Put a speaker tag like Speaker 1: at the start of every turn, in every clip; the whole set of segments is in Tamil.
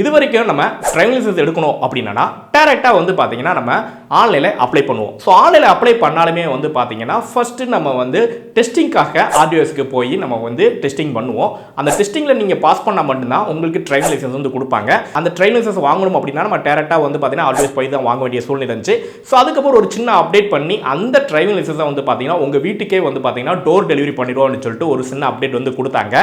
Speaker 1: இது வரைக்கும் நம்ம டிரைவிங் லைசன்ஸ் எடுக்கணும் அப்படின்னா டேரெக்டாக வந்து பார்த்தீங்கன்னா நம்ம ஆன்லைனில் அப்ளை பண்ணுவோம். ஸோ ஆன்லைனில் அப்ளை பண்ணாலுமே வந்து பார்த்தீங்கன்னா ஃபஸ்ட்டு நம்ம வந்து டெஸ்டிங்காக ஆர்டிஓஎஸ்க்கு போய் நம்ம வந்து டெஸ்டிங் பண்ணுவோம். அந்த டெஸ்டிங்கில் நீங்கள் பாஸ் பண்ணால் மட்டும்தான் உங்களுக்கு டிரைவிங் லைசன்ஸ் வந்து கொடுப்பாங்க. அந்த டிரைவிங் லைசன்ஸ் வாங்கணும் அப்படின்னா நம்ம டேரெக்டாக வந்து பார்த்தீங்கன்னா ஆர்டிஓஎஸ் போய் தான் வாங்க வேண்டிய சூழ்நிலை இருந்துச்சு. ஸோ அதுக்கப்புறம் ஒரு சின்ன அப்டேட் பண்ணி அந்த டிரைவிங் லைசன்ஸை வந்து பார்த்தீங்கன்னா உங்கள் வீட்டுக்கே வந்து பார்த்தீங்கன்னா டோர் டெலிவரி பண்ணிடுவோம்னு சொல்லிட்டு ஒரு சின்ன அப்டேட் வந்து கொடுத்தாங்க.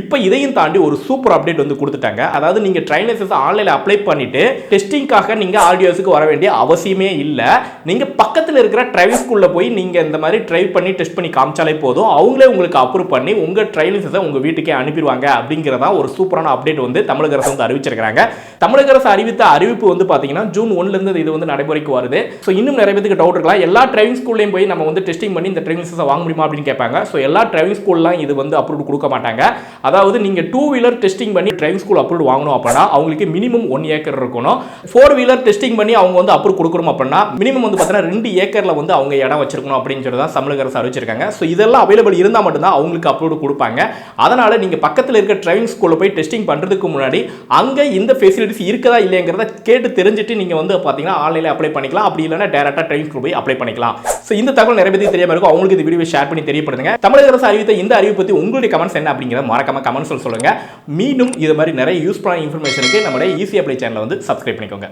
Speaker 1: இப்போ இதையும் தாண்டி ஒரு சூப்பர் அப்டேட் வந்து கொடுத்துட்டாங்க. அதாவது நீங்கள் டிரைவிங் லைசன்ஸ் ஆன்லைனில் அப்ளை பண்ணிட்டு டெஸ்டிங்காக நீங்கள் ஆர்டிஓஸுக்கு வர வேண்டிய அவசியமே இல்லை. நீங்கள் பக்கத்தில் இருக்கிற டிரைவிங் ஸ்கூலில் போய் நீங்கள் இந்த மாதிரி ட்ரைவ் பண்ணி டெஸ்ட் பண்ணி காமிச்சாலே போதும். அவங்களே உங்களுக்கு அப்ரூவ் பண்ணி உங்கள் டிரைவிங் லைசன்ஸை உங்கள் வீட்டுக்கே அனுப்பிடுவாங்க அப்படிங்கிறதா ஒரு சூப்பரான அப்டேட் வந்து தமிழக அரசு வந்து அறிவிச்சிருக்காங்க தமிழக அரசு அறிவித்த அறிவிப்பு வந்து பார்த்தீங்கன்னா ஜூன் ஒன்லேருந்து இது வந்து நடைமுறைக்கு வருது. ஸோ இன்னும் நிறைய பேருக்கு டவுட் இருக்கலாம். எல்லா டிரைவிங் ஸ்கூல்லையும் போய் நம்ம வந்து டெஸ்டிங் பண்ணி இந்த டிரைவிங் லைசன்ஸை வாங்க முடியுமா அப்படின்னு கேட்பாங்க. ஸோ எல்லா டிரைவிங் ஸ்கூல்லாம் இது வந்து அப்ரூவ் கொடுக்க மாட்டாங்க. அதாவது நீங்கள் டூ வீலர் டெஸ்டிங் பண்ணி டிரைவிங் ஸ்கூல் அப்ரூவ் வாங்கணும் அப்படின்னா அவங்களுக்கு மினிமம் ஒன் ஏக்கர் இருக்கணும். ஃபோர் வீலர் டெஸ்டிங் பண்ணி அவங்க வந்து அப்ரூவ் கொடுக்கணும் அப்படின்னா மினிமம் வந்து பார்த்தீங்கன்னா ரெண்டு ஏக்கரில் வந்து அவங்க இடம் வச்சிருக்கணும் அப்படின்னு சொல்லி தான் தமிழக அரசு அறிவிச்சிருக்காங்க. ஸோ இதெல்லாம் அவைலபிள் இருந்தால் மட்டும்தான் அவங்களுக்கு அப்ரூவ் கொடுப்பாங்க. அதனால் நீங்கள் பக்கத்தில் இருக்க டிரைவிங் ஸ்கூலில் போய் டெஸ்டிங் பண்ணுறதுக்கு முன்னாடி அங்கே இந்த ஃபெசிலிட்டிஸ் இருக்குதா இல்லைங்கிறத கேட்டு தெரிஞ்சுட்டு நீங்கள் வந்து பார்த்தீங்கன்னா ஆன்லைனில் அப்ளை பண்ணிக்கலாம். அப்படி இல்லைன்னா டேரெக்டாக ட்ரைவிங் ஸ்கூல் போய் அப்ளை பண்ணிக்கலாம். ஸோ இந்த தகவல் நிறைய பேருக்கு தெரியாமல் இருக்கும். அவங்களுக்கு இந்த வீடியோ ஷேர் பண்ணி தெரியப்படுத்துங்க. தமிழக அரசு அறிவித்த இந்த அறிவு பற்றி உங்களுடைய கமெண்ட்ஸ் என்ன அப்படிங்கிறத மறக்காம கமெண்ட்ஸ் சொல்லுங்கள் மீண்டும் இது மாதிரி நிறைய யூஸ்ஃபுல்லான இன்ஃபர்மேஷன் இன்ஃபர்மேஷனுக்கு நம்மளுடைய ஈஸி அப்ளை சேனலை வந்து சப்ஸ்கிரைப் பண்ணிக்கோங்க.